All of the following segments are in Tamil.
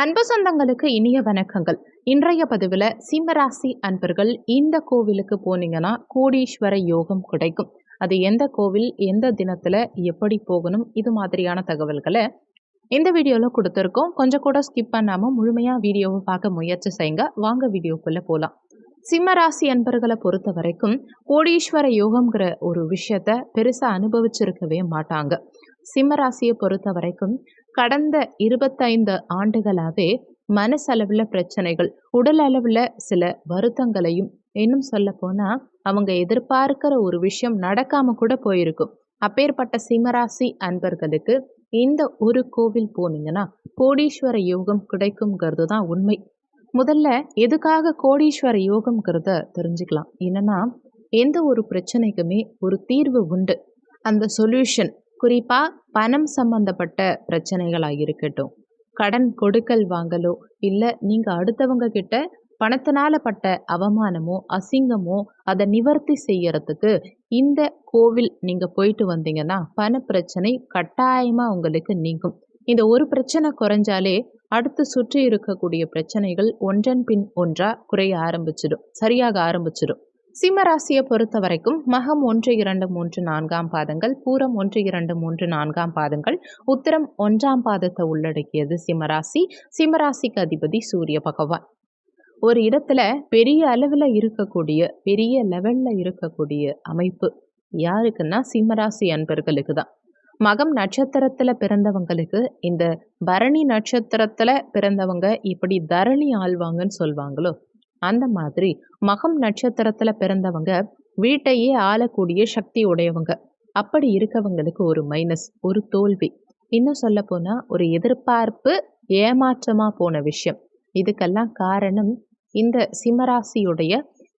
அன்பு சொந்தங்களுக்கு இனிய வணக்கங்கள். இன்றைய பதிவில் சிம்மராசி அன்பர்கள் இந்த கோவிலுக்கு போனீங்கன்னா கோடீஸ்வர யோகம் கிடைக்கும். அது எந்த கோவில் எந்த தினத்தில் எப்படி போகணும் இது மாதிரியான தகவல்களை இந்த வீடியோவில் கொடுத்துருக்கோம். கொஞ்சம் கூட ஸ்கிப் பண்ணாமல் முழுமையாக வீடியோவை பார்க்க முயற்சி செய்யுங்க. வாங்க வீடியோக்குள்ளே போகலாம் சிம்மராசி அன்பர்களை பொறுத்த வரைக்கும் கோடீஸ்வர யோகம்ங்கிற ஒரு விஷயத்த பெருசாக அனுபவிச்சிருக்கவே மாட்டாங்க. சிம்மராசியை பொறுத்த வரைக்கும் கடந்த இருபத்தைந்து ஆண்டுகளாகவே மனசளவில் பிரச்சனைகள் உடல் அளவில் சில வருத்தங்களையும் இன்னும் சொல்ல போனால் அவங்க எதிர்பார்க்கிற ஒரு விஷயம் நடக்காம கூட போயிருக்கும். அப்பேற்பட்ட சிம்மராசி அன்பர்களுக்கு இந்த ஒரு கோவில் போனீங்கன்னா கோடீஸ்வர யோகம் கிடைக்குங்கிறது தான் உண்மை. முதல்ல எதுக்காக கோடீஸ்வர யோகம்ங்கிறத தெரிஞ்சுக்கலாம். என்னன்னா எந்த ஒரு பிரச்சனைக்குமே ஒரு தீர்வு உண்டு. அந்த சொல்யூஷன் குறிப்பாக பணம் சம்பந்தப்பட்ட பிரச்சனைகளாக இருக்கட்டும் கடன் கொடுக்கல் வாங்கலோ இல்லை நீங்கள் அடுத்தவங்க கிட்ட பணத்தினால பட்ட அவமானமோ அசிங்கமோ அதை நிவர்த்தி செய்யறதுக்கு இந்த கோவில் நீங்கள் போயிட்டு வந்தீங்கன்னா பண பிரச்சனை கட்டாயமாக உங்களுக்கு நீங்கும். இந்த ஒரு பிரச்சனை குறைஞ்சாலே அடுத்து சுற்றி இருக்கக்கூடிய பிரச்சனைகள் ஒன்றன் பின் ஒன்றா குறைய ஆரம்பிச்சிடும். சரியாக ஆரம்பிச்சிடும். சிம்மராசியை பொறுத்த வரைக்கும் மகம் ஒன்று இரண்டு மூன்று நான்காம் பாதங்கள் பூரம் ஒன்று இரண்டு மூன்று நான்காம் பாதங்கள் உத்தரம் ஒன்றாம் பாதத்தை உள்ளடக்கியது சிம்மராசி. சிம்மராசிக்கு அதிபதி சூரிய பகவான். ஒரு இடத்துல பெரிய அளவில் இருக்கக்கூடிய பெரிய லெவலில் இருக்கக்கூடிய அமைப்பு யாருக்குன்னா சிம்மராசி அன்பர்களுக்கு தான். மகம் நட்சத்திரத்தில் பிறந்தவங்களுக்கு இந்த பரணி நட்சத்திரத்தில் பிறந்தவங்க இப்படி தரணி ஆழ்வாங்கன்னு சொல்லுவாங்களோ அந்த மாதிரி மகம் நட்சத்திரத்தில் பிறந்தவங்க வீட்டையே ஆளக்கூடிய சக்தி உடையவங்க. அப்படி இருக்கவங்களுக்கு ஒரு மைனஸ் ஒரு தோல்வி. இன்னும் சொல்ல போனால் ஒரு எதிர்பார்ப்பு ஏமாற்றமாக போன விஷயம். இதுக்கெல்லாம் காரணம் இந்த சிம்மராசியுடைய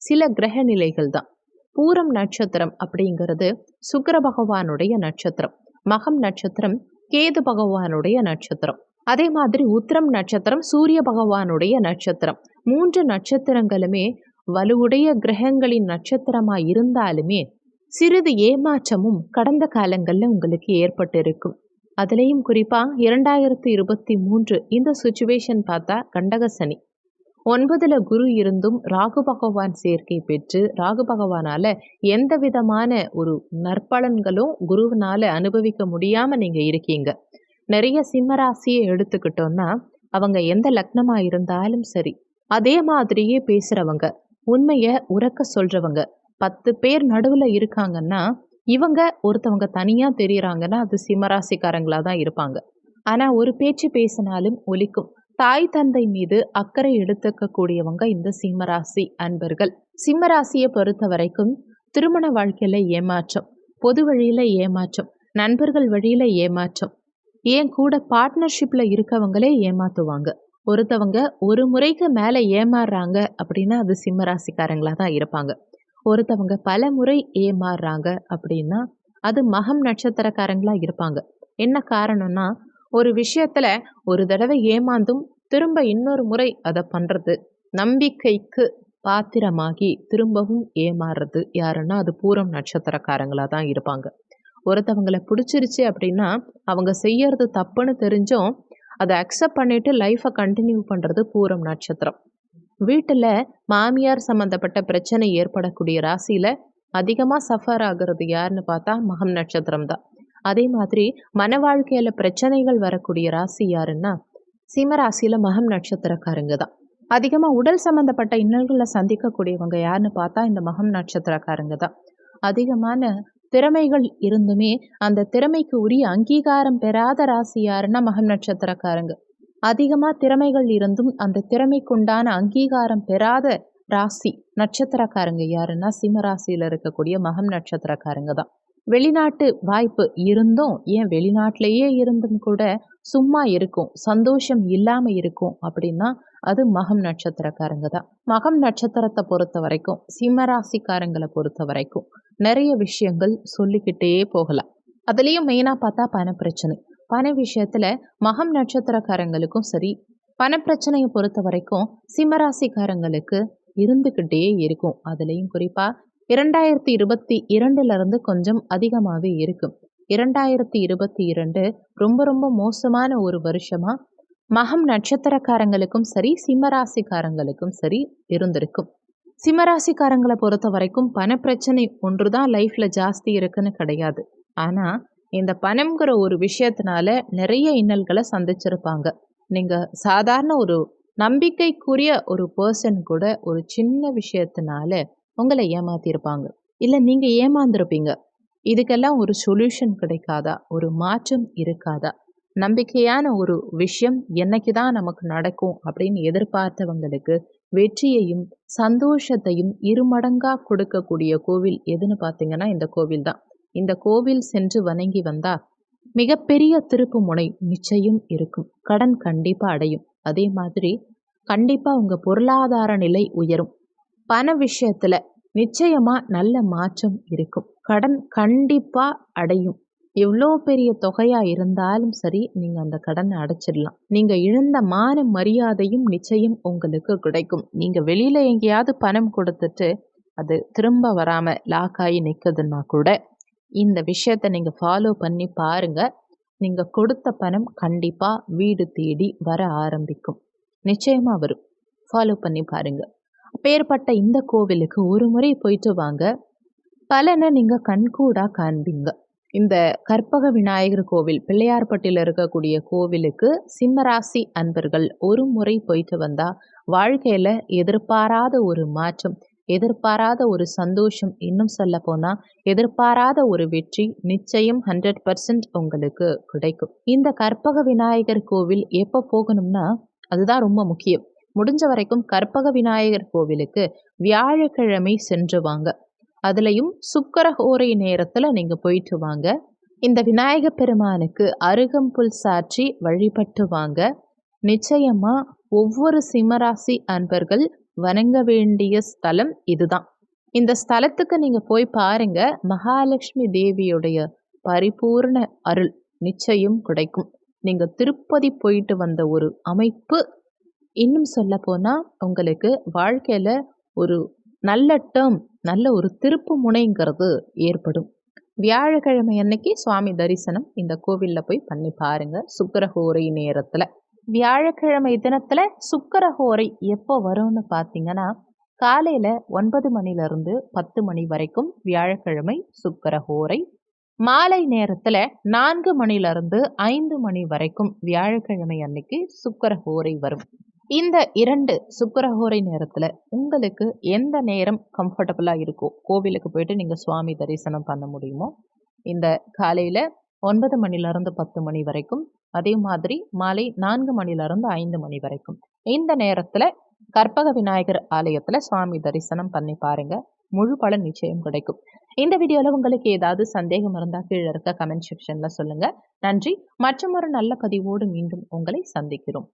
சில கிரக நிலைகள் தான். பூரம் நட்சத்திரம் அப்படிங்கிறது சுக்கர பகவானுடைய நட்சத்திரம். மகம் நட்சத்திரம் கேது பகவானுடைய நட்சத்திரம். அதே மாதிரி உத்திரம் நட்சத்திரம் சூரிய பகவானுடைய நட்சத்திரம். மூன்று நட்சத்திரங்களுமே வலுவுடைய கிரகங்களின் நட்சத்திரமாக இருந்தாலுமே சிறிது ஏமாற்றமும் கடந்த காலங்களில் உங்களுக்கு ஏற்பட்டிருக்கும். அதுலேயும் குறிப்பாக இரண்டாயிரத்தி இருபத்தி மூன்று இந்த சுச்சுவேஷன் பார்த்தா கண்டக சனி. ஒன்பதுல குரு இருந்தும் ராகு பகவான் சேர்க்கை பெற்று ராகு பகவானால எந்த விதமான ஒரு நற்பலன்களும் குருவினால அனுபவிக்க முடியாம நீங்க இருக்கீங்க. நிறைய சிம்மராசியை எடுத்துக்கிட்டோம்னா அவங்க எந்த லக்னமா இருந்தாலும் சரி அதே மாதிரியே பேசுறவங்க உண்மையை உறக்க சொல்றவங்க பத்து பேர் நடுவில் இருக்காங்கன்னா இவங்க ஒருத்தவங்க தனியாக தெரிகிறாங்கன்னா அது சிம்மராசிக்காரங்களா தான் இருப்பாங்க. ஆனால் ஒரு பேச்சு பேசினாலும் ஒலிக்கும். தாய் தந்தை மீது அக்கறை எடுத்துக்கக்கூடியவங்க இந்த சிம்மராசி அன்பர்கள். சிம்மராசியை பொறுத்த வரைக்கும் திருமண வாழ்க்கையில் ஏமாற்றம் பொது வழியில் ஏமாற்றம் நண்பர்கள் வழியில் ஏமாற்றம் ஏன் கூட பார்ட்னர்ஷிப்பில் இருக்கவங்களே ஏமாற்றுவாங்க ஒருத்தவங்க ஒரு முறைக்கு மேலே ஏமாறுறாங்க அப்படின்னா அது சிம்ம ராசிக்காரங்களாக தான் இருப்பாங்க. ஒருத்தவங்க பல முறை ஏமாறுறாங்க அப்படின்னா அது மகம் நட்சத்திரக்காரங்களாக இருப்பாங்க. என்ன காரணம்னா ஒரு விஷயத்தில் ஒரு தடவை ஏமாந்தும் திரும்ப இன்னொரு முறை அதை பண்ணுறது நம்பிக்கைக்கு பாத்திரமாகி திரும்பவும் ஏமாறுறது யாருன்னா அது பூரம் நட்சத்திரக்காரங்களாக தான் இருப்பாங்க. ஒருத்தவங்களை பிடிச்சிருச்சு அப்படின்னா அவங்க செய்யறது தப்புன்னு தெரிஞ்சும் அதை அக்செப்ட் பண்ணிட்டு லைஃப்பை கண்டினியூ பண்ணுறது பூரம் நட்சத்திரம். வீட்டில் மாமியார் சம்மந்தப்பட்ட பிரச்சனை ஏற்படக்கூடிய ராசியில் அதிகமாக சஃபர் ஆகிறது யாருன்னு பார்த்தா மகம் நட்சத்திரம் தான். அதே மாதிரி மன வாழ்க்கையில் பிரச்சனைகள் வரக்கூடிய ராசி யாருன்னா சிம்மராசியில் மகம் நட்சத்திரக்காரங்க தான். அதிகமாக உடல் சம்மந்தப்பட்ட இன்னல்களை சந்திக்கக்கூடியவங்க யாருன்னு பார்த்தா இந்த மகம் நட்சத்திரக்காரங்க தான். அதிகமான திறமைகள் இருந்துமே அந்த திறமைக்கு உரிய அங்கீகாரம் பெறாத ராசி யாருன்னா மகம் நட்சத்திரக்காரங்க. அதிகமாக திறமைகள் இருந்தும் அந்த திறமைக்குண்டான அங்கீகாரம் பெறாத ராசி நட்சத்திரக்காரங்க யாருன்னா சிம்ம ராசியில் இருக்கக்கூடிய மகம் நட்சத்திரக்காரங்க தான். வெளிநாட்டு வாய்ப்பு இருந்தும் ஏன் வெளிநாட்டிலேயே இருந்தும் கூட சும்மா இருக்கும் சந்தோஷம் இல்லாமல் இருக்கும் அப்படின்னா அது மகம் நட்சத்திரக்காரங்க தான். மகம் நட்சத்திரத்தை பொறுத்த வரைக்கும் சிம்மராசிக்காரங்களை பொறுத்த வரைக்கும் நிறைய விஷயங்கள் சொல்லிக்கிட்டே போகலாம். அதுலேயும் மெயினாக பார்த்தா பண பிரச்சனை பண விஷயத்தில் மகம் நட்சத்திரக்காரங்களுக்கும் சரி பணப்பிரச்சனையை பொறுத்த வரைக்கும் சிம்மராசிக்காரங்களுக்கு இருந்துக்கிட்டே இருக்கும். அதுலேயும் குறிப்பாக இரண்டாயிரத்தி இருபத்தி இரண்டுலேருந்து கொஞ்சம் அதிகமாகவே இருக்கும் இரண்டாயிரத்தி இருபத்தி இரண்டு ரொம்ப ரொம்ப மோசமான ஒரு வருஷமாக மகம் நட்சத்திரக்காரங்களுக்கும் சரி சிம்மராசிக்காரங்களுக்கும் சரி இருந்திருக்கும். சிம்மராசிக்காரங்களை பொறுத்த வரைக்கும் பணப்பிரச்சனை ஒன்று தான் லைஃப்பில் ஜாஸ்தி இருக்குன்னு கிடையாது. ஆனால் இந்த பணம்ங்கிற ஒரு விஷயத்தினால நிறைய இன்னல்களை சந்திச்சிருப்பாங்க. நீங்கள் சாதாரண ஒரு நம்பிக்கைக்குரிய ஒரு பர்சன் கூட ஒரு சின்ன விஷயத்தினால உங்களை ஏமாத்திருப்பாங்க. இல்லை நீங்கள் ஏமாந்துருப்பீங்க. இதுக்கெல்லாம் ஒரு சொல்யூஷன் கிடைக்காதா? ஒரு மாற்றம் இருக்காதா? நம்பிக்கையான ஒரு விஷயம் என்னைக்கு தான் நமக்கு நடக்கும் அப்படின்னு எதிர்பார்த்தவங்களுக்கு வெற்றியையும் சந்தோஷத்தையும் இருமடங்கா கொடுக்கக்கூடிய கோவில் எதுன்னு பார்த்தீங்கன்னா இந்த கோவில் தான். இந்த கோவில் சென்று வணங்கி வந்தா மிகப்பெரிய திருப்பு முனை நிச்சயம் இருக்கும். கடன் கண்டிப்பாக அடையும். அதே மாதிரி கண்டிப்பாக உங்கள் பொருளாதார நிலை உயரும். பண விஷயத்தில் நிச்சயமாக நல்ல மாற்றம் இருக்கும். கடன் கண்டிப்பாக அடையும். எவ்வளோ பெரிய தொகையாக இருந்தாலும் சரி நீங்கள் அந்த கடனை அடைச்சிடலாம். நீங்கள் இழந்த மான மரியாதையும் நிச்சயம் உங்களுக்கு கிடைக்கும். நீங்கள் வெளியில் எங்கேயாவது பணம் கொடுத்துட்டு அது திரும்ப வராமல் லாக் ஆகி நிற்குதுன்னா கூட இந்த விஷயத்தை நீங்கள் ஃபாலோ பண்ணி பாருங்கள் நீங்கள் கொடுத்த பணம் கண்டிப்பாக வீடு தேடி வர ஆரம்பிக்கும். நிச்சயமாக வரும். ஃபாலோ பண்ணி பாருங்கள் அப்பேற்பட்ட இந்த கோவிலுக்கு ஒரு முறை போயிட்டு வாங்க. பலனை நீங்கள் கண்கூடாக காண்பீங்க. இந்த கற்பக விநாயகர் கோவில் பிள்ளையார்பட்டியில் இருக்கக்கூடிய கோவிலுக்கு சிம்மராசி அன்பர்கள் ஒரு முறை போயிட்டு வந்தால் வாழ்க்கையில் எதிர்பாராத ஒரு மாற்றம் எதிர்பாராத ஒரு சந்தோஷம் இன்னும் சொல்ல போனால் எதிர்பாராத ஒரு வெற்றி நிச்சயம் ஹண்ட்ரட் பர்சன்ட் உங்களுக்கு கிடைக்கும். இந்த கற்பக விநாயகர் கோவில் எப்போ போகணும்னா அதுதான் ரொம்ப முக்கியம். முடிஞ்ச வரைக்கும் கற்பக விநாயகர் கோவிலுக்கு வியாழக்கிழமை சென்று வாங்க. அதுலேயும் சுக்கரஹோரை நேரத்தில் நீங்கள் போயிட்டு வாங்க. இந்த விநாயக பெருமானுக்கு அருகம்புல் சாற்றி வழிபட்டு வாங்க. நிச்சயமாக ஒவ்வொரு சிம்மராசி அன்பர்கள் வணங்க வேண்டிய ஸ்தலம் இதுதான். இந்த ஸ்தலத்துக்கு நீங்கள் போய் பாருங்க. மகாலட்சுமி தேவியுடைய பரிபூர்ண அருள் நிச்சயம் கிடைக்கும். நீங்கள் திருப்பதி போயிட்டு வந்த ஒரு அமைப்பு. இன்னும் சொல்ல போனால் உங்களுக்கு வாழ்க்கையில் ஒரு நல்ல டேர்ம் நல்ல ஒரு திருப்பு முனைங்கிறது ஏற்படும். வியாழக்கிழமை அன்னைக்கு சுவாமி தரிசனம் இந்த கோவிலில் போய் பண்ணி பாருங்க. சுக்கரஹோரை நேரத்தில். வியாழக்கிழமை தினத்தில் சுக்கரஹோரை எப்போ வரும்னு பார்த்தீங்கன்னா காலையில் ஒன்பது மணிலேருந்து பத்து மணி வரைக்கும் வியாழக்கிழமை சுக்கரஹோரை. மாலை நேரத்தில் நான்கு மணிலிருந்து ஐந்து மணி வரைக்கும் வியாழக்கிழமை அன்னைக்கு சுக்கரஹோரை வரும். இந்த இரண்டு சுக்கரஹோரை நேரத்தில் உங்களுக்கு எந்த நேரம் கம்ஃபர்டபுளாக இருக்கோ கோவிலுக்கு போயிட்டு நீங்கள் சுவாமி தரிசனம் பண்ண முடியுமோ இந்த காலையில் ஒன்பது மணிலேருந்து பத்து மணி வரைக்கும் அதே மாதிரி மாலை நான்கு மணிலேருந்து ஐந்து மணி வரைக்கும். இந்த நேரத்தில் கற்பக விநாயகர் ஆலயத்தில் சுவாமி தரிசனம் பண்ணி பாருங்க. முழு பலன் நிச்சயம் கிடைக்கும். இந்த வீடியோவில் உங்களுக்கு ஏதாவது சந்தேகம் இருந்தால் கீழே இருக்க கமெண்ட் செக்ஷனில் சொல்லுங்கள் நன்றி. மற்றும் ஒரு நல்ல பதிவோடு மீண்டும் உங்களை சந்திக்கிறோம்.